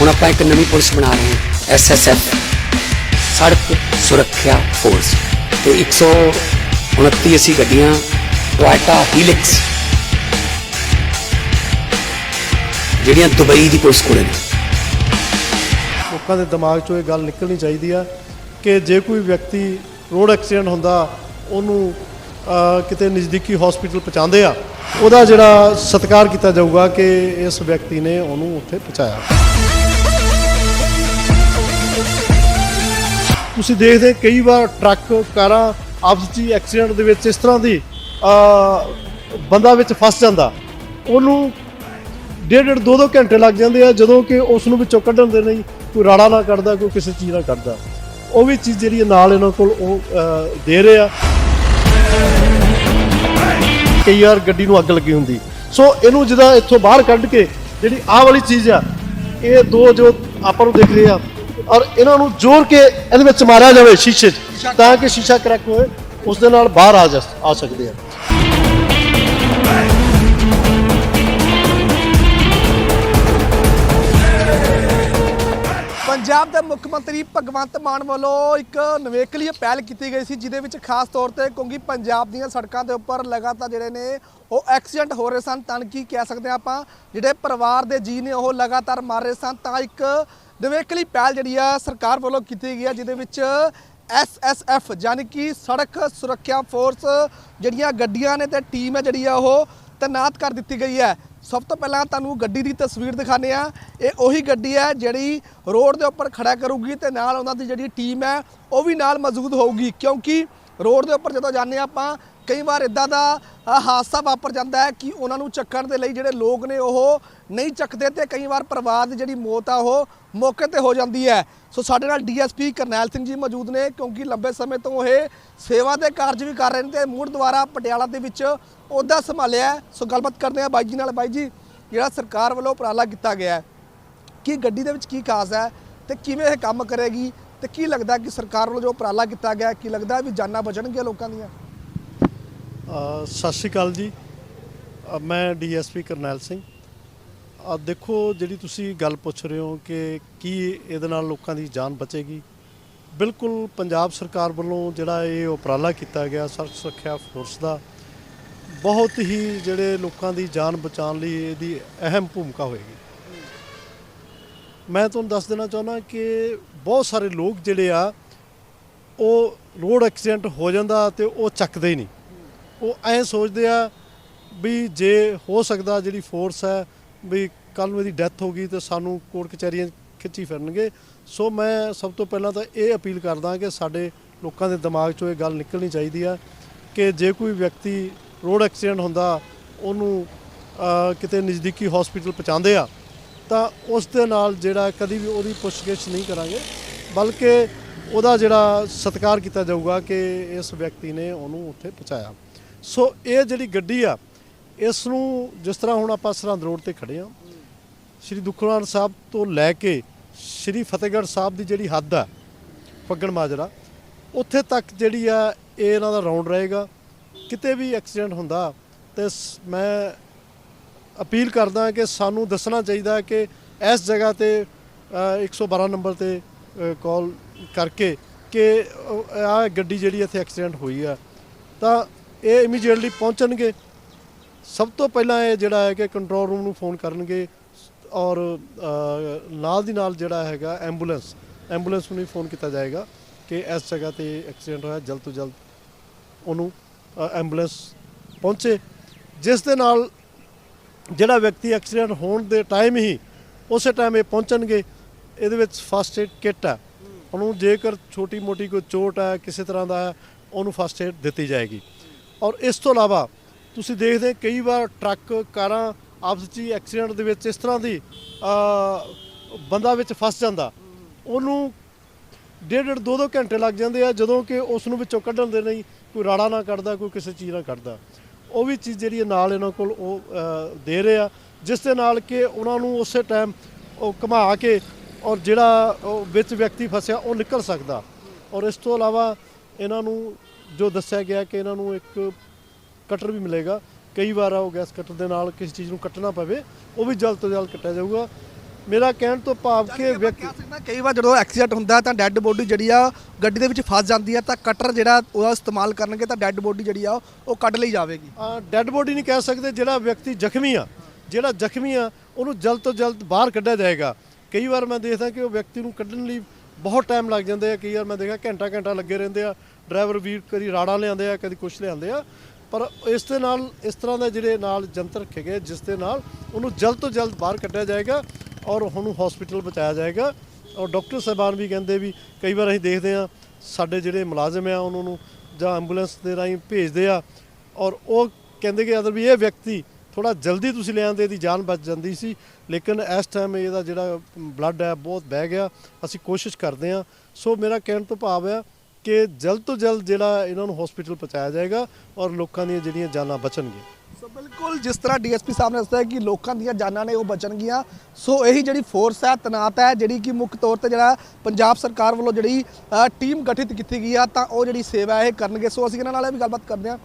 ਹੁਣ ਆਪਾਂ ਇੱਕ ਨਵੀਂ ਪੁਲਿਸ ਬਣਾ ਰਹੇ ਹਾਂ ਐਸਐਸਐਫ ਸੜਕ ਸੁਰੱਖਿਆ ਫੋਰਸ ਤੇ 129 ਅਸੀਂ ਗੱਡੀਆਂ, ਟੋਇਟਾ ਹੀਲਿਕਸ, ਜਿਹੜੀਆਂ ਦੁਬਈ ਦੀ ਪੁਲਿਸ ਕੋਲੇ ਨੇ। ਲੋਕਾਂ ਦੇ ਦਿਮਾਗ 'ਚੋਂ ਇਹ ਗੱਲ ਨਿਕਲਣੀ ਚਾਹੀਦੀ ਆ ਕਿ ਜੇ ਕੋਈ ਵਿਅਕਤੀ ਰੋਡ ਐਕਸੀਡੈਂਟ ਹੁੰਦਾ, ਉਹਨੂੰ ਕਿਤੇ ਨਜ਼ਦੀਕੀ ਹਸਪੀਟਲ ਪਹੁੰਚਾਉਂਦੇ ਆ, ਉਹਦਾ ਜਿਹੜਾ ਸਤਿਕਾਰ ਕੀਤਾ ਜਾਊਗਾ ਕਿ ਇਸ ਵਿਅਕਤੀ ਨੇ ਉਹਨੂੰ ਉੱਥੇ ਪਹੁੰਚਾਇਆ। ਤੁਸੀਂ ਦੇਖਦੇ ਕਈ ਵਾਰ ਟਰੱਕ, ਕਾਰਾਂ ਆਪਸ 'ਚ ਹੀ ਐਕਸੀਡੈਂਟ ਦੇ ਵਿੱਚ ਇਸ ਤਰ੍ਹਾਂ ਦੀ ਬੰਦਾ ਵਿੱਚ ਫਸ ਜਾਂਦਾ। ਉਹਨੂੰ ਡੇਢ ਡੇਢ ਦੋ ਦੋ ਘੰਟੇ ਲੱਗ ਜਾਂਦੇ ਆ, ਜਦੋਂ ਕਿ ਉਸ ਨੂੰ ਵਿੱਚੋਂ ਕੱਢਣ ਦੇ ਲਈ ਕੋਈ ਰਾੜਾ ਨਾ ਕੱਢਦਾ, ਕੋਈ ਕਿਸੇ ਚੀਜ਼ ਨਾਲ ਕੱਢਦਾ। ਉਹ ਵੀ ਚੀਜ਼ ਜਿਹੜੀ ਨਾਲ ਇਹਨਾਂ ਕੋਲ ਉਹ ਦੇ ਰਹੇ ਆ। ਕਈ ਵਾਰ ਗੱਡੀ ਨੂੰ ਅੱਗ ਲੱਗੀ ਹੁੰਦੀ। ਸੋ ਇਹਨੂੰ ਜਿਹਦਾ ਇੱਥੋਂ ਬਾਹਰ ਕੱਢ ਕੇ ਜਿਹੜੀ ਆਹ ਵਾਲੀ ਚੀਜ਼ ਆ, ਇਹ ਦੋ ਜੋ ਆਪਾਂ ਨੂੰ ਦਿਖ ਰਹੇ ਆ ਔਰ ਇਹਨਾਂ ਨੂੰ ਜੋੜ ਕੇ ਇਹਦੇ ਵਿੱਚ ਮਾਰਿਆ ਜਾਵੇ ਸ਼ੀਸ਼ੇ 'ਚ, ਤਾਂ ਕਿ ਸ਼ੀਸ਼ਾ ਕਰੈਕ ਹੋਏ, ਉਸ ਦੇ ਨਾਲ ਬਾਹਰ ਆ ਜਾ ਆ ਸਕਦੇ ਆ। ਪੰਜਾਬ ਦੇ ਮੁੱਖ ਮੰਤਰੀ ਭਗਵੰਤ ਮਾਨ ਵੱਲੋਂ ਇੱਕ ਨਵੇਕਲੀ ਪਹਿਲ ਕੀਤੀ ਗਈ ਸੀ, ਜਿਹਦੇ ਵਿੱਚ ਖਾਸ ਤੌਰ ਤੇ ਕਿਉਂਕਿ ਪੰਜਾਬ ਦੀਆਂ ਸੜਕਾਂ ਦੇ ਉੱਪਰ ਲਗਾਤਾਰ ਜਿਹੜੇ ਨੇ, ਉਹ ਐਕਸੀਡੈਂਟ ਹੋ ਰਹੇ ਸਨ। ਤਾਂ ਕੀ ਕਹਿ ਸਕਦੇ ਹਾਂ ਆਪਾਂ, ਜਿਹੜੇ ਪਰਿਵਾਰ ਦੇ ਜੀ ਨੇ, ਉਹ ਲਗਾਤਾਰ ਮਾਰ ਰਹੇ ਸਨ। ਤਾਂ ਇੱਕ ਨਵੇਕਲੀ ਪਹਿਲ ਜਿਹੜੀ ਆ ਸਰਕਾਰ ਵੱਲੋਂ ਕੀਤੀ ਗਈ ਆ, ਜਿਹਦੇ ਵਿੱਚ ਐਸਐਸਐਫ ਯਾਨੀ ਕਿ ਸੜਕ ਸੁਰੱਖਿਆ ਫੋਰਸ ਜਿਹੜੀਆਂ ਗੱਡੀਆਂ ਨੇ ਤੇ ਟੀਮ ਹੈ ਜਿਹੜੀ ਆ ਉਹ ਤੈਨਾਤ ਕਰ ਦਿੱਤੀ ਗਈ ਹੈ। ਸਭ ਤੋਂ ਪਹਿਲਾਂ ਤੁਹਾਨੂੰ ਗੱਡੀ ਦੀ ਤਸਵੀਰ ਦਿਖਾਣੇ ਆ ਇਹ ਉਹੀ ਗੱਡੀ ਹੈ ਜਿਹੜੀ ਰੋਡ ਦੇ ਉੱਪਰ ਖੜਾ ਕਰੂਗੀ ਤੇ ਨਾਲ ਉਹਨਾਂ ਦੀ ਜਿਹੜੀ ਟੀਮ ਹੈ, ਉਹ ਵੀ ਨਾਲ ਮੌਜੂਦ ਹੋਊਗੀ, ਕਿਉਂਕਿ ਰੋਡ ਦੇ ਉੱਪਰ ਜਦੋਂ ਜਾਂਦੇ ਹਾਂ ਆਪਾਂ, ਕਈ ਵਾਰ ਇਦਾਂ ਦਾ ਹਾਦਸਾ ਵਾਪਰ ਜਾਂਦਾ ਹੈ ਕਿ ਉਹਨਾਂ ਨੂੰ ਚੱਕਣ ਦੇ ਲਈ ਜਿਹੜੇ ਲੋਕ ਨੇ ਉਹ ਨਹੀਂ ਚੱਕਦੇ ਤੇ ਕਈ ਵਾਰ ਪਰਿਵਾਰ ਦੀ ਜਿਹੜੀ ਮੌਤ ਆ ਉਹ ਮੌਕੇ ਤੇ ਹੋ ਜਾਂਦੀ ਹੈ। ਸੋ ਸਾਡੇ ਨਾਲ ਡੀਐਸਪੀ ਕਰਨੈਲ ਸਿੰਘ ਜੀ ਮੌਜੂਦ ਨੇ, ਕਿਉਂਕਿ ਲੰਬੇ ਸਮੇਂ ਤੋਂ ਇਹ ਸੇਵਾ ਦੇ ਕਾਰਜ ਵੀ ਕਰ ਰਹੇ ਨੇ ਤੇ ਮੂੜ ਦੁਆਰਾ ਪਟਿਆਲਾ ਦੇ ਵਿੱਚ ਅਹੁਦਾ ਸੰਭਾਲਿਆ ਸੋ ਗੱਲਬਾਤ ਕਰਦੇ ਆ ਬਾਈ ਜੀ ਨਾਲ। ਬਾਈ ਜੀ, ਜਿਹੜਾ ਸਰਕਾਰ ਵੱਲੋਂ ਉਪਰਾਲਾ ਕੀਤਾ ਗਿਆ ਹੈ, ਕੀ ਗੱਡੀ ਦੇ ਵਿੱਚ ਕੀ ਖਾਸ ਹੈ ਤੇ ਕਿਵੇਂ ਇਹ ਕੰਮ ਕਰੇਗੀ? ਤੇ ਕੀ ਲੱਗਦਾ ਕਿ ਸਰਕਾਰ ਵੱਲੋਂ ਜੋ ਉਪਰਾਲਾ ਕੀਤਾ ਗਿਆ ਕੀ ਲੱਗਦਾ ਵੀ ਜਾਨਾਂ ਬਚਣਗੀਆਂ ਲੋਕਾਂ ਦੀਆਂ? ਸਤਿ ਸ਼੍ਰੀ ਅਕਾਲ ਜੀ। ਅ, ਮੈਂ ਡੀਐਸਪੀ ਕਰਨੈਲ ਸਿੰਘ। ਆ ਦੇਖੋ ਜਿਹੜੀ ਤੁਸੀਂ ਗੱਲ ਪੁੱਛ ਰਹੇ ਹੋ ਕਿ ਕੀ ਇਹਦੇ ਨਾਲ ਲੋਕਾਂ ਦੀ ਜਾਨ ਬਚੇਗੀ ਬਿਲਕੁਲ ਪੰਜਾਬ ਸਰਕਾਰ ਵੱਲੋਂ ਜਿਹੜਾ ਇਹ ਉਪਰਾਲਾ ਕੀਤਾ ਗਿਆ ਸੜਕ ਸੁਰੱਖਿਆ ਫੋਰਸ ਦਾ ਬਹੁਤ ਹੀ ਜਿਹੜੇ ਲੋਕਾਂ ਦੀ ਜਾਨ ਬਚਾਉਣ ਲਈ ਇਹਦੀ ਅਹਿਮ ਭੂਮਿਕਾ ਹੋਏਗੀ। ਮੈਂ ਤੁਹਾਨੂੰ ਦੱਸ ਦੇਣਾ ਚਾਹੁੰਦਾ ਕਿ ਬਹੁਤ ਸਾਰੇ ਲੋਕ ਜਿਹੜੇ ਆ, ਉਹ ਰੋਡ ਐਕਸੀਡੈਂਟ ਹੋ ਜਾਂਦਾ ਤੇ ਉਹ ਚੱਕਦੇ ਹੀ ਨਹੀਂ। ਉਹ ਐਂ ਸੋਚਦੇ ਆ ਵੀ ਜੇ ਹੋ ਸਕਦਾ ਜਿਹੜੀ ਫੋਰਸ ਹੈ ਵੀ ਕੱਲ ਨੂੰ ਇਹਦੀ ਡੈਥ ਹੋ ਗਈ ਤੇ ਸਾਨੂੰ ਕੋਰਟ ਕਚਹਿਰੀਆਂ ਖਿੱਚੀ ਫਿਰਨਗੇ। ਸੋ ਮੈਂ ਸਭ ਤੋਂ ਪਹਿਲਾਂ ਤਾਂ ਇਹ ਅਪੀਲ ਕਰਦਾ ਕਿ ਸਾਡੇ ਲੋਕਾਂ ਦੇ ਦਿਮਾਗ 'ਚੋਂ ਇਹ ਗੱਲ ਨਿਕਲਣੀ ਚਾਹੀਦੀ ਆ ਕਿ ਜੇ ਕੋਈ ਵਿਅਕਤੀ ਰੋਡ ਐਕਸੀਡੈਂਟ ਹੁੰਦਾ, ਉਹਨੂੰ ਕਿਤੇ ਨਜ਼ਦੀਕੀ ਹਸਪੀਟਲ ਪਹੁੰਚਾਉਂਦੇ ਆ ਤਾਂ ਉਸ ਦੇ ਨਾਲ ਜਿਹੜਾ ਕਦੀ ਵੀ ਉਹਦੀ ਪੁੱਛਗਿੱਛ ਨਹੀਂ ਕਰਾਂਗੇ, ਬਲਕਿ ਉਹਦਾ ਜਿਹੜਾ ਸਤਿਕਾਰ ਕੀਤਾ ਜਾਊਗਾ ਕਿ ਇਸ ਵਿਅਕਤੀ ਨੇ ਉਹਨੂੰ ਉੱਥੇ ਪਹੁੰਚਾਇਆ। ਸੋ ਇਹ ਜਿਹੜੀ ਗੱਡੀ ਆ, ਇਸ ਨੂੰ ਜਿਸ ਤਰ੍ਹਾਂ ਹੁਣ ਆਪਾਂ ਸਰਹੰਦ ਰੋਡ ਤੇ ਖੜੇ ਆ ਸ਼੍ਰੀ ਦੁਖਨਿਵਾਰਨ ਸਾਹਿਬ ਤੋਂ ਲੈ ਕੇ ਸ਼੍ਰੀ ਫਤਿਹਗੜ੍ਹ ਸਾਹਿਬ ਦੀ ਜਿਹੜੀ ਹੱਦ ਆ, ਫੱਗਣ ਮਾਜਰਾ, ਉੱਥੇ ਤੱਕ ਜਿਹੜੀ ਆ, ਇਹ ਇਹਨਾਂ ਦਾ ਰਾਉਂਡ ਰਹੇਗਾ। ਕਿਤੇ ਵੀ ਐਕਸੀਡੈਂਟ ਹੁੰਦਾ, ਤੇ ਸ- ਮੈਂ ਅਪੀਲ ਕਰਦਾ ਕਿ ਸਾਨੂੰ ਦੱਸਣਾ ਚਾਹੀਦਾ ਕਿ ਇਸ ਜਗ੍ਹਾ ਤੇ ਅ, 112 ਨੰਬਰ ਤੇ ਕਾਲ ਕਰਕੇ ਕਿ ਆ ਗੱਡੀ ਜਿਹੜੀ ਇੱਥੇ ਐਕਸੀਡੈਂਟ ਹੋਈ ਆ ਤਾਂ ਇਹ ਇਮੀਡੀਏਟਲੀ ਪਹੁੰਚਣਗੇ। ਸਭ ਤੋਂ ਪਹਿਲਾਂ ਇਹ ਜਿਹੜਾ ਹੈ ਕਿ ਕੰਟਰੋਲ ਰੂਮ ਨੂੰ ਫੋਨ ਕਰਨਗੇ ਔਰ ਨਾਲ ਦੀ ਨਾਲ ਜਿਹੜਾ ਹੈਗਾ ਐਂਬੂਲੈਂਸ ਐਂਬੂਲੈਂਸ ਨੂੰ ਵੀ ਫੋਨ ਕੀਤਾ ਜਾਏਗਾ ਕਿ ਇਸ ਜਗ੍ਹਾ ਤੇ ਐਕਸੀਡੈਂਟ ਹੋਇਆ ਜਲਦ ਤੋਂ ਜਲਦ ਉਹਨੂੰ ਐਂਬੂਲੈਂਸ ਪਹੁੰਚੇ। ਜਿਸ ਦੇ ਨਾਲ ਜਿਹੜਾ ਵਿਅਕਤੀ ਐਕਸੀਡੈਂਟ ਹੋਣ ਦੇ ਟਾਈਮ ਹੀ ਉਸੇ ਟਾਈਮ ਇਹ ਪਹੁੰਚਣਗੇ, ਇਹਦੇ ਵਿੱਚ ਫਸਟ ਏਡ ਕਿੱਟ ਹੈ। ਉਹਨੂੰ ਜੇਕਰ ਛੋਟੀ ਮੋਟੀ ਕੋਈ ਚੋਟ ਹੈ, ਕਿਸੇ ਤਰ੍ਹਾਂ ਦਾ ਹੈ, ਉਹਨੂੰ ਫਸਟ ਏਡ ਦਿੱਤੀ ਜਾਏਗੀ। ਔਰ ਇਸ ਤੋਂ ਇਲਾਵਾ ਤੁਸੀਂ ਦੇਖਦੇ ਕਈ ਵਾਰ ਟਰੱਕ, ਕਾਰਾਂ ਆਪਸ 'ਚ ਹੀ ਐਕਸੀਡੈਂਟ ਦੇ ਵਿੱਚ ਇਸ ਤਰ੍ਹਾਂ ਦੀ ਬੰਦਾ ਵਿੱਚ ਫਸ ਜਾਂਦਾ। ਉਹਨੂੰ ਡੇਢ ਡੇਢ ਦੋ ਦੋ ਘੰਟੇ ਲੱਗ ਜਾਂਦੇ ਆ, ਜਦੋਂ ਕਿ ਉਸ ਨੂੰ ਵਿੱਚੋਂ ਕੱਢਣ ਦੇ ਨਹੀਂ ਕੋਈ ਰਾੜਾ ਨਾ ਕੱਢਦਾ, ਕੋਈ ਕਿਸੇ ਚੀਜ਼ ਨਾਲ ਕੱਢਦਾ। ਉਹ ਵੀ ਚੀਜ਼ ਜਿਹੜੀ ਹੈ ਨਾਲ ਇਹਨਾਂ ਕੋਲ ਉਹ ਦੇ ਰਹੇ ਆ, ਜਿਸ ਦੇ ਨਾਲ ਕਿ ਉਹਨਾਂ ਨੂੰ ਉਸੇ ਟਾਈਮ ਉਹ ਘੁਮਾ ਕੇ ਔਰ ਜਿਹੜਾ ਉਹ ਵਿੱਚ ਵਿਅਕਤੀ ਫਸਿਆ ਉਹ ਨਿਕਲ ਸਕਦਾ। ਔਰ ਇਸ ਤੋਂ ਇਲਾਵਾ ਇਹਨਾਂ ਨੂੰ ਜੋ ਦੱਸਿਆ ਗਿਆ ਕਿ ਇਹਨਾਂ ਨੂੰ ਇੱਕ ਕਟਰ ਵੀ ਮਿਲੇਗਾ। ਕਈ ਵਾਰ ਉਹ ਗੈਸ ਕਟਰ ਦੇ ਨਾਲ ਕਿਸੇ ਚੀਜ਼ ਨੂੰ ਕੱਟਣਾ ਪਵੇ, ਉਹ ਵੀ ਜਲਦ ਤੋਂ ਜਲਦ ਕੱਟਿਆ ਜਾਊਗਾ। ਮੇਰਾ ਕਹਿਣ ਤੋਂ ਭਾਵ ਕਿ ਵਿਅਕਤੀ ਕਈ ਵਾਰ ਜਦੋਂ ਐਕਸੀਡੈਂਟ ਹੁੰਦਾ ਤਾਂ ਡੈੱਡ ਬੋਡੀ ਜਿਹੜੀ ਆ ਗੱਡੀ ਦੇ ਵਿੱਚ ਫਸ ਜਾਂਦੀ ਹੈ ਤਾਂ ਕਟਰ ਜਿਹੜਾ ਉਹਦਾ ਇਸਤੇਮਾਲ ਕਰਨਗੇ ਤਾਂ ਡੈੱਡ ਬੋਡੀ ਜਿਹੜੀ ਆ ਉਹ ਕੱਢ ਲਈ ਜਾਵੇਗੀ। ਡੈੱਡ ਬੋਡੀ ਨਹੀਂ ਕਹਿ ਸਕਦੇ ਜਿਹੜਾ ਵਿਅਕਤੀ ਜ਼ਖਮੀ ਆ। ਜਿਹੜਾ ਜ਼ਖਮੀ ਆ ਉਹਨੂੰ ਜਲਦ ਤੋਂ ਜਲਦ ਬਾਹਰ ਕੱਢਿਆ ਜਾਏਗਾ। ਕਈ ਵਾਰ ਮੈਂ ਦੇਖਦਾ ਕਿ ਉਹ ਵਿਅਕਤੀ ਨੂੰ ਕੱਢਣ ਲਈ ਬਹੁਤ ਟਾਈਮ ਲੱਗ ਜਾਂਦੇ ਆ। ਕਈ ਵਾਰ ਮੈਂ ਦੇਖਿਆ ਘੰਟਾ ਘੰਟਾ ਲੱਗੇ ਰਹਿੰਦੇ ਆ। ਡਰਾਈਵਰ ਵੀਰ ਕਦੀ ਰਾੜਾਂ ਲਿਆਉਂਦੇ ਆ ਕਦੀ ਕੁਛ ਲਿਆਉਂਦੇ ਆ। ਪਰ ਇਸ ਦੇ ਨਾਲ ਇਸ ਤਰ੍ਹਾਂ ਦੇ ਜਿਹੜੇ ਨਾਲ ਜੰਤਰ ਰੱਖੇ ਗਏ ਜਿਸ ਦੇ ਨਾਲ ਉਹਨੂੰ ਜਲਦ ਤੋਂ ਜਲਦ ਬਾਹਰ ਕੱਢਿਆ ਜਾਏਗਾ। ਔਰ ਉਹਨੂੰ ਹਸਪੀਟਲ ਪਹੁੰਚਾਇਆ ਜਾਏਗਾ। ਔਰ ਡਾਕਟਰ ਸਾਹਿਬਾਨ ਵੀ ਕਹਿੰਦੇ ਵੀ ਕਈ ਵਾਰ ਅਸੀਂ ਦੇਖਦੇ ਆ ਸਾਡੇ ਜਿਹੜੇ ਮੁਲਾਜ਼ਮ ਆ, ਉਹਨਾਂ ਨੂੰ ਜਾਂ ਐਂਬੂਲੈਂਸ ਦੇ ਰਾਹੀਂ ਭੇਜਦੇ ਆ। ਔਰ ਉਹ ਕਹਿੰਦੇ ਕਿ ਅਦਰ ਵੀ ਇਹ ਵਿਅਕਤੀ ਥੋੜਾ ਜਲਦੀ ਤੁਸੀਂ ਲੈ ਆਂਦੇ ਇਹਦੀ ਜਾਨ ਬਚ ਜਾਂਦੀ ਸੀ। ਲੇਕਿਨ ਇਸ ਟਾਈਮ ਇਹਦਾ ਜਿਹੜਾ ਬਲੱਡ ਹੈ, ਬਹੁਤ ਬਹਿ ਗਿਆ। ਅਸੀਂ ਕੋਸ਼ਿਸ਼ ਕਰਦੇ ਆ ਸੋ ਮੇਰਾ ਕਹਿਣ ਤੋਂ ਭਾਵ ਹੈ ਕਿ ਜਲਦ ਤੋਂ ਜਲਦ ਜਿਹੜਾ ਇਹਨਾਂ ਨੂੰ ਹਸਪੀਟਲ ਪਹੁੰਚਾਇਆ ਜਾਏਗਾ ਔਰ ਲੋਕਾਂ ਦੀਆਂ ਜਿਹੜੀਆਂ ਜਾਨਾਂ ਬਚਣਗੀਆਂ। ਸੋ ਬਿਲਕੁਲ ਜਿਸ ਤਰ੍ਹਾਂ ਡੀਐਸਪੀ ਸਾਹਿਬ ਨੇ ਦੱਸਿਆ ਕਿ ਲੋਕਾਂ ਦੀਆਂ ਜਾਨਾਂ ਨੇ ਉਹ ਬਚਣਗੀਆਂ। ਸੋ ਇਹੀ ਜਿਹੜੀ ਫੋਰਸ ਹੈ ਤਨਾਤ ਹੈ, ਜਿਹੜੀ ਕਿ ਮੁੱਖ ਤੌਰ ਤੇ ਜਿਹੜਾ ਪੰਜਾਬ ਸਰਕਾਰ ਵੱਲੋਂ ਜਿਹੜੀ ਟੀਮ ਗਠਿਤ ਕੀਤੀ ਗਈ ਆ, ਤਾਂ ਉਹ ਜਿਹੜੀ ਸੇਵਾ ਇਹ ਕਰਨਗੇ। ਸੋ ਅਸੀਂ ਇਹਨਾਂ ਨਾਲ ਵੀ ਗੱਲਬਾਤ ਕਰਦੇ ਹਾਂ।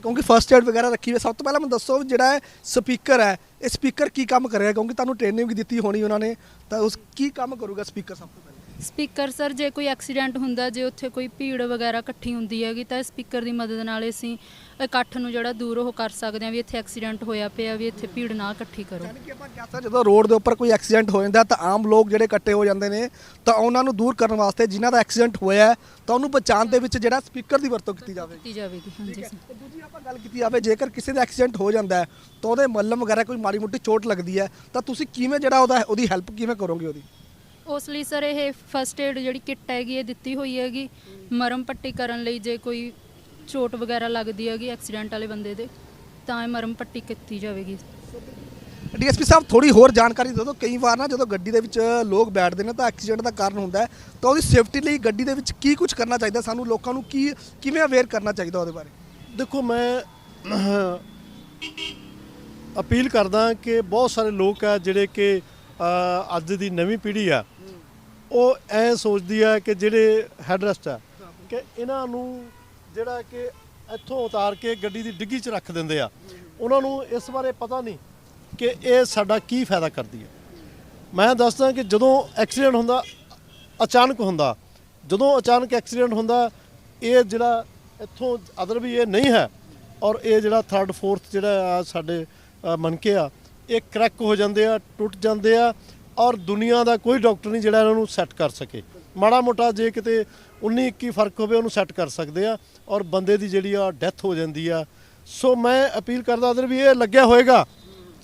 ਕਿਉਂਕਿ ਫਰਸਟ ਏਡ ਵਗੈਰਾ ਰੱਖੀ ਹੋਈ ਹੈ। ਸਭ ਤੋਂ ਪਹਿਲਾਂ ਮੈਨੂੰ ਦੱਸੋ ਵੀ ਜਿਹੜਾ ਸਪੀਕਰ ਹੈ, ਇਹ ਸਪੀਕਰ ਕੀ ਕੰਮ ਕਰ ਰਿਹਾ ਕਿਉਂਕਿ ਤੁਹਾਨੂੰ ਟ੍ਰੇਨਿੰਗ ਵੀ ਦਿੱਤੀ ਹੋਣੀ ਉਹਨਾਂ ਨੇ। ਤਾਂ ਉਸ, ਕੀ ਕੰਮ ਕਰੂਗਾ ਸਪੀਕਰ ਸਭ ਤੋਂ ਪਹਿਲਾਂ? ਸਪੀਕਰ ਸਰ ਜੇ ਕੋਈ ਐਕਸੀਡੈਂਟ ਹੁੰਦਾ ਜੇ ਉੱਥੇ ਕੋਈ ਭੀੜ ਵਗੈਰਾ ਇਕੱਠੀ ਹੁੰਦੀ ਹੈਗੀ ਤਾਂ ਸਪੀਕਰ ਦੀ ਮਦਦ ਨਾਲ ਅਸੀਂ ਇਕੱਠ ਨੂੰ ਜਿਹੜਾ ਦੂਰ ਉਹ ਕਰ ਸਕਦੇ ਹਾਂ ਵੀ ਇੱਥੇ ਐਕਸੀਡੈਂਟ ਹੋਇਆ ਪਿਆ ਵੀ ਇੱਥੇ ਭੀੜ ਨਾ ਇਕੱਠੀ ਕਰੋ। ਯਾਨੀ ਕਿ ਆਪਾਂ ਕਹਿ ਸਕਦੇ ਹਾਂ, ਜਦੋਂ ਰੋਡ ਦੇ ਉੱਪਰ ਕੋਈ ਐਕਸੀਡੈਂਟ ਹੋ ਜਾਂਦਾ ਤਾਂ ਆਮ ਲੋਕ ਜਿਹੜੇ ਇਕੱਠੇ ਹੋ ਜਾਂਦੇ ਨੇ ਤਾਂ ਉਹਨਾਂ ਨੂੰ ਦੂਰ ਕਰਨ ਵਾਸਤੇ ਜਿਨ੍ਹਾਂ ਦਾ ਐਕਸੀਡੈਂਟ ਹੋਇਆ ਹੈ, ਤਾਂ ਉਹਨੂੰ ਬਚਾਉਣ ਦੇ ਵਿੱਚ ਜਿਹੜਾ ਸਪੀਕਰ ਦੀ ਵਰਤੋਂ ਕੀਤੀ ਜਾਵੇਗੀ। ਕੀਤੀ ਜਾਵੇਗੀ ਹਾਂਜੀ ਸਰ। ਤੇ ਦੂਜੀ ਆਪਾਂ ਗੱਲ ਕੀਤੀ ਜਾਵੇ ਜੇਕਰ ਕਿਸੇ ਦਾ ਐਕਸੀਡੈਂਟ ਹੋ ਜਾਂਦਾ ਹੈ ਤਾਂ ਉਹਦੇ ਮੱਲਮ ਵਗੈਰਾ ਕੋਈ ਮਾੜੀ ਮੋਟੀ ਚੋਟ ਲੱਗਦੀ ਹੈ ਤਾਂ ਤੁਸੀਂ ਕਿਵੇਂ ਜਿਹੜਾ ਉਹਦਾ ਉਹਦੀ ਹੈਲਪ ਕਿਵੇਂ ਕਰੋਗੇ ਉਹਦੀ? ਉਸ ਲਈ ਸਰ ਇਹ ਫਸਟ ਏਡ ਜਿਹੜੀ ਕਿੱਟ ਹੈਗੀ ਇਹ ਦਿੱਤੀ ਹੋਈ ਹੈਗੀ। ਮਰਮ ਪੱਟੀ ਕਰਨ ਲਈ ਜੇ ਕੋਈ ਚੋਟ ਵਗੈਰਾ ਲੱਗਦੀ ਹੈਗੀ ਐਕਸੀਡੈਂਟ ਵਾਲੇ ਬੰਦੇ ਦੇ ਤਾਂ ਇਹ ਮਰਮ ਪੱਟੀ ਕੀਤੀ ਜਾਵੇਗੀ। ਡੀਐਸਪੀ ਸਾਹਿਬ ਥੋੜੀ ਹੋਰ ਜਾਣਕਾਰੀ ਦੇ ਦਿਓ। ਕਈ ਵਾਰ ਨਾ ਜਦੋਂ ਗੱਡੀ ਦੇ ਵਿੱਚ ਲੋਕ ਬੈਠਦੇ ਨੇ ਤਾਂ ਐਕਸੀਡੈਂਟ ਦਾ ਕਾਰਨ ਹੁੰਦਾ ਹੈ। ਤਾਂ ਉਹਦੀ ਸੇਫਟੀ ਲਈ ਗੱਡੀ ਦੇ ਵਿੱਚ ਕੀ ਕੁਝ ਕਰਨਾ ਚਾਹੀਦਾ? ਸਾਨੂੰ ਲੋਕਾਂ ਨੂੰ ਕੀ ਕਿਵੇਂ ਅਵੇਅਰ ਕਰਨਾ ਚਾਹੀਦਾ ਉਹਦੇ ਬਾਰੇ? ਦੇਖੋ ਮੈਂ ਅਪੀਲ ਕਰਦਾ ਕਿ ਬਹੁਤ ਸਾਰੇ ਲੋਕ ਆ ਜਿਹੜੇ ਕਿ ਅੱਜ ਦੀ ਨਵੀਂ ਪੀੜ੍ਹੀ ਆ ਉਹ ਐ ਸੋਚਦੀ ਆ ਕਿ ਜਿਹੜੇ ਹੈਡਰੈਸਟ ਆ ਕਿ ਇਹਨਾਂ ਨੂੰ ਜਿਹੜਾ ਕਿ ਇੱਥੋਂ ਉਤਾਰ ਕੇ ਗੱਡੀ ਦੀ ਡਿੱਗੀ 'ਚ ਰੱਖ ਦਿੰਦੇ ਆ ਉਹਨਾਂ ਨੂੰ ਇਸ ਬਾਰੇ ਪਤਾ ਨਹੀਂ ਕਿ ਇਹ ਸਾਡਾ ਕੀ ਫਾਇਦਾ ਕਰਦੀ ਹੈ ਮੈਂ ਦੱਸਦਾ ਕਿ ਜਦੋਂ ਐਕਸੀਡੈਂਟ ਹੁੰਦਾ ਅਚਾਨਕ ਹੁੰਦਾ ਜਦੋਂ ਅਚਾਨਕ ਐਕਸੀਡੈਂਟ ਹੁੰਦਾ ਇਹ ਜਿਹੜਾ ਇੱਥੋਂ ਅਦਰ ਵੀ ਇਹ ਨਹੀਂ ਹੈ ਔਰ ਇਹ ਜਿਹੜਾ ਥਰਡ ਫੋਰਥ ਜਿਹੜਾ ਆ ਸਾਡੇ ਅ, ਮਣਕੇ ਆ ਇਹ ਕਰੈਕ ਹੋ ਜਾਂਦੇ ਆ, ਟੁੱਟ ਜਾਂਦੇ ਆ ਔਰ ਦੁਨੀਆ ਦਾ ਕੋਈ ਡਾਕਟਰ ਨਹੀਂ ਜਿਹੜਾ ਇਹਨਾਂ ਨੂੰ ਸੈੱਟ ਕਰ ਸਕੇ। ਮਾੜਾ ਮੋਟਾ ਜੇ ਕਿਤੇ 19 21 ਫ਼ਰਕ ਹੋਵੇ ਉਹਨੂੰ ਸੈੱਟ ਕਰ ਸਕਦੇ ਆ ਔਰ ਬੰਦੇ ਦੀ ਜਿਹੜੀ ਆ ਡੈਥ ਹੋ ਜਾਂਦੀ ਆ। ਸੋ ਮੈਂ ਅਪੀਲ ਕਰਦਾ ਅਦਰ ਵੀ ਇਹ ਲੱਗਿਆ ਹੋਏਗਾ।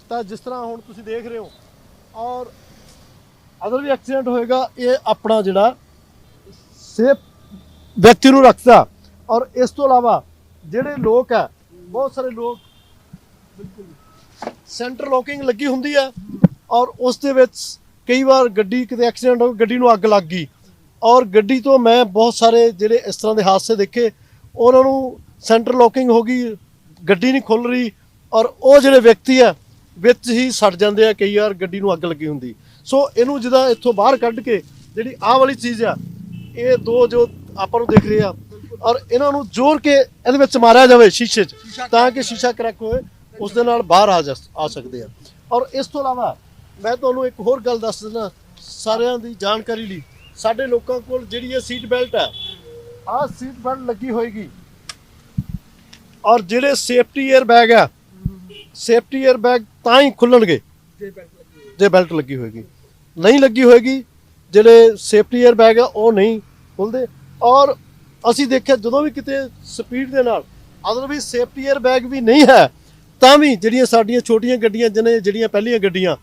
ਤਾਂ ਜਿਸ ਤਰ੍ਹਾਂ ਹੁਣ ਤੁਸੀਂ ਦੇਖ ਰਹੇ ਹੋ ਔਰ ਅਦਰ ਵੀ ਐਕਸੀਡੈਂਟ ਹੋਏਗਾ, ਇਹ ਆਪਣਾ ਜਿਹੜਾ ਸੇਫ ਵਿਅਕਤੀ ਨੂੰ ਰੱਖਦਾ। ਔਰ ਇਸ ਤੋਂ ਇਲਾਵਾ ਜਿਹੜੇ ਲੋਕ ਆ, ਬਹੁਤ ਸਾਰੇ ਲੋਕ ਸੈਂਟਰ ਲੋਕਿੰਗ ਲੱਗੀ ਹੁੰਦੀ ਆ ਔਰ ਉਸ ਦੇ ਵਿੱਚ ਕਈ ਵਾਰ ਗੱਡੀ, ਕਿਤੇ ਐਕਸੀਡੈਂਟ ਹੋ ਗੱਡੀ ਨੂੰ ਅੱਗ ਲੱਗ ਗਈ। ਔਰ ਗੱਡੀ ਤੋਂ ਮੈਂ ਬਹੁਤ ਸਾਰੇ ਜਿਹੜੇ ਇਸ ਤਰ੍ਹਾਂ ਦੇ ਹਾਦਸੇ ਦੇਖੇ, ਉਹਨਾਂ ਨੂੰ ਸੈਂਟਰ ਲੋਕਿੰਗ ਹੋ ਗਈ, ਗੱਡੀ ਨਹੀਂ ਖੁੱਲ ਰਹੀ ਔਰ ਉਹ ਜਿਹੜੇ ਵਿਅਕਤੀ ਆ, ਵਿੱਚ ਹੀ ਸੜ ਜਾਂਦੇ ਆ ਕਈ ਵਾਰ ਗੱਡੀ ਨੂੰ ਅੱਗ ਲੱਗੀ ਹੁੰਦੀ। ਸੋ ਇਹਨੂੰ ਜਿਹਦਾ ਇੱਥੋਂ ਬਾਹਰ ਕੱਢ ਕੇ ਜਿਹੜੀ ਆਹ ਵਾਲੀ ਚੀਜ਼ ਆ, ਇਹ ਦੋ ਜੋ ਆਪਾਂ ਨੂੰ ਦਿਖ ਰਹੇ ਆ ਔਰ ਇਹਨਾਂ ਨੂੰ ਜ਼ੋਰ ਕੇ ਇਹਦੇ ਵਿੱਚ ਮਾਰਿਆ ਜਾਵੇ ਸ਼ੀਸ਼ੇ 'ਚ, ਤਾਂ ਕਿ ਸ਼ੀਸ਼ਾ ਕਰੈਕ ਹੋਏ। ਉਸ ਦੇ ਨਾਲ ਬਾਹਰ ਆ ਜਾ ਆ ਸਕਦੇ ਆ। ਔਰ ਇਸ ਤੋਂ ਇਲਾਵਾ ਮੈਂ ਤੁਹਾਨੂੰ ਇੱਕ ਹੋਰ ਗੱਲ ਦੱਸ ਦਿੰਦਾ, ਸਾਰਿਆਂ ਦੀ ਜਾਣਕਾਰੀ ਲਈ। ਸਾਡੇ ਲੋਕਾਂ ਕੋਲ ਜਿਹੜੀ ਇਹ ਸੀਟ ਬੈਲਟ ਆ ਆ ਸੀਟ ਬੈਲਟ ਲੱਗੀ ਹੋਏਗੀ। ਔਰ ਜਿਹੜੇ ਸੇਫਟੀ 에ਅਰ ਬੈਗ ਆ ਸੇਫਟੀ 에ਅਰ ਬੈਗ ਤਾਂ ਹੀ ਖੁੱਲਣਗੇ। ਜੇ ਬੈਲਟ ਲੱਗੀ ਹੋਏਗੀ। ਨਹੀਂ ਲੱਗੀ ਹੋਏਗੀ, ਜਿਹੜੇ ਸੇਫਟੀ 에ਅਰ ਬੈਗ ਆ, ਉਹ ਨਹੀਂ ਖੁੱਲਦੇ। ਔਰ ਅਸੀਂ ਦੇਖਿਆ ਜਦੋਂ ਵੀ ਕਿਤੇ ਸਪੀਡ ਦੇ ਨਾਲ ਅਦਰ ਵੀ ਸੇਫਟੀ 에ਅਰ ਬੈਗ ਵੀ ਨਹੀਂ ਹੈ ਤਾਂ ਵੀ ਜਿਹੜੀਆਂ ਸਾਡੀਆਂ ਛੋਟੀਆਂ ਗੱਡੀਆਂ ਜਿਹਨੇ ਜਿਹੜੀਆਂ ਪਹਿਲੀਆਂ ਗੱਡੀਆਂ,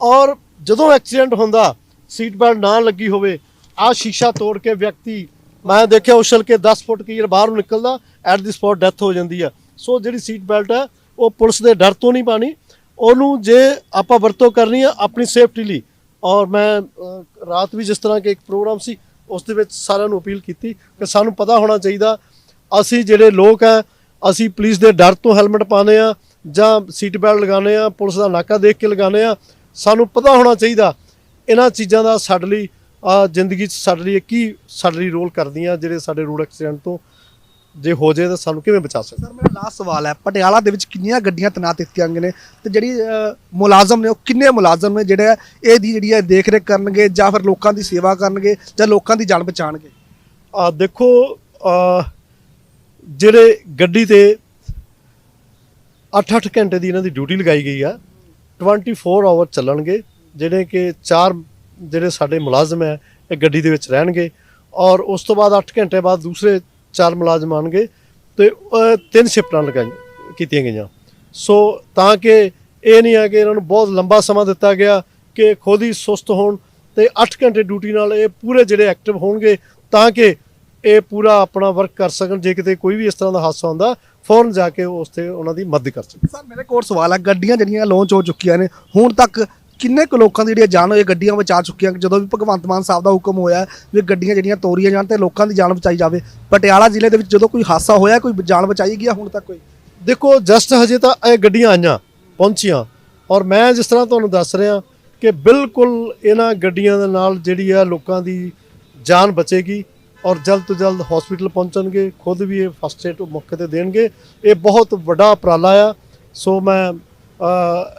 ਔਰ ਜਦੋਂ ਐਕਸੀਡੈਂਟ ਹੁੰਦਾ, ਸੀਟ ਬੈਲਟ ਨਾ ਲੱਗੀ ਹੋਵੇ ਆ ਸ਼ੀਸ਼ਾ ਤੋੜ ਕੇ ਵਿਅਕਤੀ, ਮੈਂ ਦੇਖਿਆ ਉਛਲ ਕੇ 10 ਫੁੱਟ ਕੀ ਬਾਹਰ ਨੂੰ ਨਿਕਲਦਾ, ਐਟ ਦੀ ਸਪੌਟ ਡੈਥ ਹੋ ਜਾਂਦੀ ਆ। ਸੋ ਜਿਹੜੀ ਸੀਟ ਬੈਲਟ ਹੈ, ਉਹ ਪੁਲਿਸ ਦੇ ਡਰ ਤੋਂ ਨਹੀਂ ਪਾਣੀ, ਉਹਨੂੰ ਜੇ ਆਪਾਂ ਵਰਤੋਂ ਕਰਨੀ ਆ, ਆਪਣੀ ਸੇਫਟੀ ਲਈ। ਔਰ ਮੈਂ ਰਾਤ ਵੀ ਜਿਸ ਤਰ੍ਹਾਂ ਕਿ ਇੱਕ ਪ੍ਰੋਗਰਾਮ ਸੀ, ਉਸ ਦੇ ਵਿੱਚ ਸਾਰਿਆਂ ਨੂੰ ਅਪੀਲ ਕੀਤੀ ਕਿ ਸਾਨੂੰ ਪਤਾ ਹੋਣਾ ਚਾਹੀਦਾ, ਅਸੀਂ ਜਿਹੜੇ ਲੋਕ ਆ ਅਸੀਂ ਪੁਲਿਸ ਦੇ ਡਰ ਤੋਂ ਹੈਲਮਟ ਪਾਉਂਦੇ ਆ ਜਾਂ ਸੀਟ ਬੈਲਟ ਲਗਾਉਂਦੇ ਆ ਪੁਲਿਸ ਦਾ ਨਾਕਾ ਦੇਖ ਕੇ ਲਗਾਉਂਦੇ ਆ ਸਾਨੂੰ ਪਤਾ ਹੋਣਾ ਚਾਹੀਦਾ ਇਹਨਾਂ ਚੀਜ਼ਾਂ ਦਾ ਸਾਡੇ ਲਈ ਜ਼ਿੰਦਗੀ 'ਚ ਸਾਡੇ ਲਈ ਕੀ ਸਾਡੇ ਲਈ ਰੋਲ ਕਰਦੀਆਂ ਜਿਹੜੇ ਸਾਡੇ ਰੋਡ ਐਕਸੀਡੈਂਟ ਤੋਂ ਜੇ ਹੋ ਜੇ ਤਾਂ ਸਾਨੂੰ ਕਿਵੇਂ ਬਚਾ ਸਕਦੇ? ਸਰ ਮੇਰਾ ਲਾਸਟ ਸਵਾਲ ਹੈ ਪਟਿਆਲਾ ਦੇ ਵਿੱਚ ਕਿੰਨੀਆਂ ਗੱਡੀਆਂ ਤੈਨਾਤ ਕੀਤੀਆਂ ਗਈਆਂ ਨੇ ਤੇ ਜਿਹੜੀ ਮੁਲਾਜ਼ਮ ਨੇ ਉਹ ਕਿੰਨੇ ਮੁਲਾਜ਼ਮ ਨੇ ਜਿਹੜੇ ਇਹਦੀ ਜਿਹੜੀ ਹੈ ਦੇਖ ਰੇਖ ਕਰਨਗੇ ਜਾਂ ਫਿਰ ਲੋਕਾਂ ਦੀ ਸੇਵਾ ਕਰਨਗੇ ਜਾਂ ਲੋਕਾਂ ਦੀ ਜਾਨ ਬਚਾਣਗੇ ਆ ਦੇਖੋ ਆ ਜਿਹੜੇ ਗੱਡੀ ਤੇ 8-8 ਘੰਟੇ ਦੀ ਇਹਨਾਂ ਦੀ ਡਿਊਟੀ ਲਗਾਈ ਗਈ ਆ 24 ਆਵਰ ਚੱਲਣਗੇ, ਜਿਹੜੇ ਕਿ ਚਾਰ ਜਿਹੜੇ ਸਾਡੇ ਮੁਲਾਜ਼ਮ ਹੈ, ਇਹ ਗੱਡੀ ਦੇ ਵਿੱਚ ਰਹਿਣਗੇ ਔਰ ਉਸ ਤੋਂ ਬਾਅਦ 8 ਘੰਟੇ ਬਾਅਦ ਦੂਸਰੇ ਚਾਰ ਮੁਲਾਜ਼ਮ ਆਣਗੇ ਤੇ ਤਿੰਨ ਸ਼ਿਫਟਾਂ ਲਗਾਈਆਂ ਕੀਤੀਆਂ ਗਈਆਂ। ਸੋ ਤਾਂ ਕਿ ਇਹ ਨਹੀਂ ਹੈ ਕਿ ਇਹਨਾਂ ਨੂੰ ਬਹੁਤ ਲੰਬਾ ਸਮਾਂ ਦਿੱਤਾ ਗਿਆ ਕਿ ਖੁਦ ਹੀ ਸੁਸਤ ਹੋਣ ਤੇ 8 ਘੰਟੇ ਡਿਊਟੀ ਨਾਲ ਇਹ ਪੂਰੇ ਜਿਹੜੇ ਐਕਟਿਵ ਹੋਣਗੇ ਤਾਂ ਕਿ ਇਹ ਪੂਰਾ ਆਪਣਾ ਵਰਕ ਕਰ ਸਕਣ ਜੇ ਕਿਤੇ ਕੋਈ ਵੀ ਇਸ ਤਰ੍ਹਾਂ ਦਾ ਹਾਦਸਾ ਹੁੰਦਾ ਫੌਰਨ ਜਾ ਕੇ ਉਸ ਤੇ ਉਹਨਾਂ ਦੀ ਮਦਦ ਕਰ ਸਕਣ। ਸਰ ਮੇਰੇ ਕੋਲ ਸਵਾਲ ਹੈ ਗੱਡੀਆਂ ਜਿਹੜੀਆਂ ਲਾਂਚ ਹੋ ਚੁੱਕੀਆਂ ਨੇ ਹੁਣ ਤੱਕ ਕਿੰਨੇ ਕੁ ਲੋਕਾਂ ਦੀ ਜਿਹੜੀਆਂ ਜਾਨ ਹੋਈ ਗੱਡੀਆਂ ਬਚਾ ਚੁੱਕੀਆਂ ਜਦੋਂ ਵੀ ਭਗਵੰਤ ਮਾਨ ਸਾਹਿਬ ਦਾ ਹੁਕਮ ਹੋਇਆ ਵੀ ਗੱਡੀਆਂ ਜਿਹੜੀਆਂ ਤੋਰੀਆਂ ਜਾਣ ਤੇ ਲੋਕਾਂ ਦੀ ਜਾਨ ਬਚਾਈ ਜਾਵੇ ਪਟਿਆਲਾ ਜ਼ਿਲ੍ਹੇ ਦੇ ਵਿੱਚ ਜਦੋਂ ਕੋਈ ਹਾਦਸਾ ਹੋਇਆ ਕੋਈ ਜਾਨ ਬਚਾਈ ਗਿਆ ਹੁਣ ਤੱਕ ਕੋਈ? ਦੇਖੋ ਜਸਟ ਹਜੇ ਤਾਂ ਇਹ ਗੱਡੀਆਂ ਆਈਆਂ ਪਹੁੰਚੀਆਂ ਔਰ ਮੈਂ ਜਿਸ ਤਰ੍ਹਾਂ ਤੁਹਾਨੂੰ ਦੱਸ ਰਿਹਾ ਕਿ ਬਿਲਕੁਲ ਇਹਨਾਂ ਗੱਡੀਆਂ ਦੇ ਨਾਲ ਜਿਹੜੀ ਆ ਲੋਕਾਂ ਦੀ ਜਾਨ ਬਚੇਗੀ ਔਰ ਜਲਦ ਤੋਂ ਜਲਦ ਹਸਪੀਟਲ ਪਹੁੰਚਣਗੇ, ਖੁਦ ਵੀ ਇਹ ਫਸਟ ਏਡ ਮੌਕੇ ਤੇ ਦੇਣਗੇ। ਇਹ ਬਹੁਤ ਵੱਡਾ ਉਪਰਾਲਾ ਆ। ਸੋ ਮੈਂ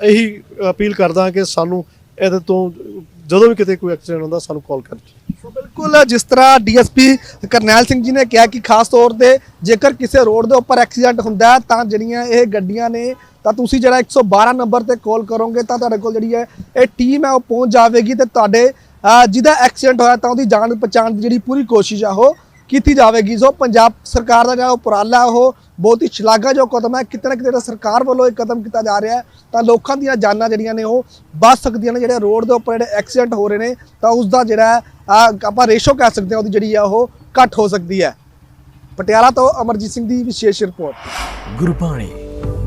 ਇਹੀ ਅਪੀਲ ਕਰਦਾ ਕਿ ਸਾਨੂੰ ਇਹਦੇ ਤੋਂ ਜਦੋਂ ਵੀ ਕਿਤੇ ਕੋਈ ਐਕਸੀਡੈਂਟ ਹੁੰਦਾ, ਸਾਨੂੰ ਕਾਲ ਕਰੋ ਸੋ ਬਿਲਕੁਲ, ਜਿਸ ਤਰ੍ਹਾਂ ਡੀਐਸਪੀ ਕਰਨੈਲ ਸਿੰਘ ਜੀ ਨੇ ਕਿਹਾ ਕਿ ਖਾਸ ਤੌਰ ਤੇ ਜੇਕਰ ਕਿਸੇ ਰੋਡ ਦੇ ਉੱਪਰ ਐਕਸੀਡੈਂਟ ਹੁੰਦਾ ਤਾਂ ਜਿਹੜੀਆਂ ਇਹ ਗੱਡੀਆਂ ਨੇ, ਤਾਂ ਤੁਸੀਂ ਜਿਹੜਾ 112 ਨੰਬਰ ਤੇ ਕਾਲ ਕਰੋਗੇ, ਤਾਂ ਤੁਹਾਡੇ ਕੋਲ ਜਿਹੜੀ ਹੈ, ਇਹ ਟੀਮ ਹੈ, ਉਹ ਪਹੁੰਚ ਜਾਵੇਗੀ ਤੇ ਤੁਹਾਡੇ ਜਿਹਦਾ ਐਕਸੀਡੈਂਟ ਹੋਇਆ ਤਾਂ ਉਹਦੀ ਜਾਨ ਬਚਾਉਣ ਦੀ ਜਿਹੜੀ ਪੂਰੀ ਕੋਸ਼ਿਸ਼ ਆ ਉਹ ਕੀਤੀ ਜਾਵੇਗੀ। ਸੋ ਪੰਜਾਬ ਸਰਕਾਰ ਦਾ ਜਿਹੜਾ ਉਪਰਾਲਾ ਉਹ ਬਹੁਤ ਹੀ ਸ਼ਲਾਘਾਯੋਗ ਕਦਮ ਹੈ। ਕਿਤੇ ਨਾ ਕਿਤੇ ਤਾਂ ਸਰਕਾਰ ਵੱਲੋਂ ਇਹ ਕਦਮ ਕੀਤਾ ਜਾ ਰਿਹਾ ਤਾਂ ਲੋਕਾਂ ਦੀਆਂ ਜਾਨਾਂ ਜਿਹੜੀਆਂ ਨੇ ਉਹ ਬਚ ਸਕਦੀਆਂ ਨੇ। ਜਿਹੜੇ ਰੋਡ ਦੇ ਉੱਪਰ ਜਿਹੜੇ ਐਕਸੀਡੈਂਟ ਹੋ ਰਹੇ ਨੇ, ਤਾਂ ਉਸ ਦਾ ਜਿਹੜਾ ਆਪਾਂ ਰੇਸ਼ੋ ਕਹਿ ਸਕਦੇ ਹਾਂ, ਉਹਦੀ ਜਿਹੜੀ ਆ ਉਹ ਘੱਟ ਹੋ ਸਕਦੀ ਹੈ। ਪਟਿਆਲਾ ਤੋਂ ਅਮਰਜੀਤ ਸਿੰਘ ਦੀ ਵਿਸ਼ੇਸ਼ report. Gurbani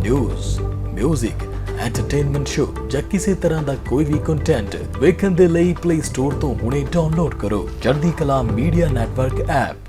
news 뮤직 entertainment show ਜਾਂ ਕਿਸੇ ਤਰ੍ਹਾਂ ਦਾ ਕੋਈ ਵੀ ਕੰਟੈਂਟ ਵੇਖਣ ਦੇ ਲਈ ਪਲੇ ਸਟੋਰ ਤੋਂ ਹੁਣੇ ਡਾਊਨਲੋਡ ਕਰੋ ਚੜ੍ਹਦੀ ਕਲਾ ਮੀਡੀਆ ਨੈਟਵਰਕ ਐਪ।